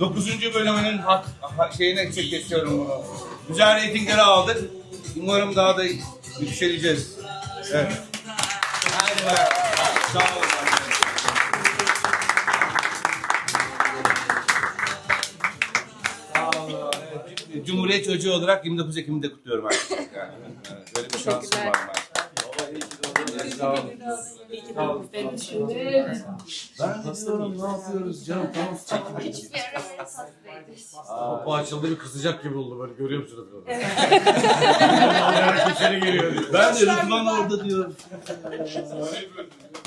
9. bölümünün hak, ha- şeyine çek kesiyorum bunu. Güzel reytingleri aldık. Umarım daha da yükseleceğiz. Evet. Hadi be. Sağ olun. Cumhuriyet çocuğu olarak 29 Ekim'i de kutluyorum artık. Yani, evet, böyle bir şansım var maalesef. Sağ olun. Ben diyorum ne yapıyoruz canım tamam çekin. Kapı açıldı bir kızacak gibi oldu böyle görüyor musunuz? Evet. içeri geliyor diyor. Ben de Rıdvan orada diyorum.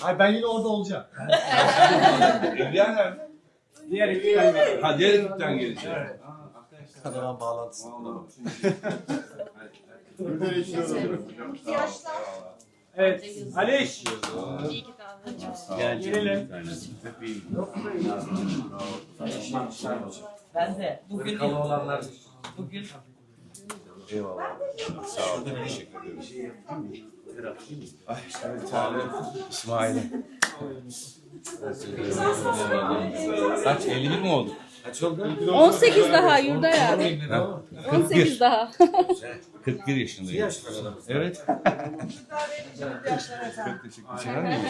Hayır ben yine orada olacağım. Evliya nerede? Diğer ekipten Ha diğer ekipten gelecek. Kameraman bağlantısı. Evet. Aliş. Gelelim. Ben de bugün Kalı olanlar. bugün Eyvallah. Sağ olun. Teşekkür ederim. Ay bir tane İsmail'e. Kaç? 51 mi oldu? Kaç oldu? 18 daha yurda yani. Ha, 18 daha. 41 yaşındayım. yaşında adam. Evet. Çok teşekkür ederim.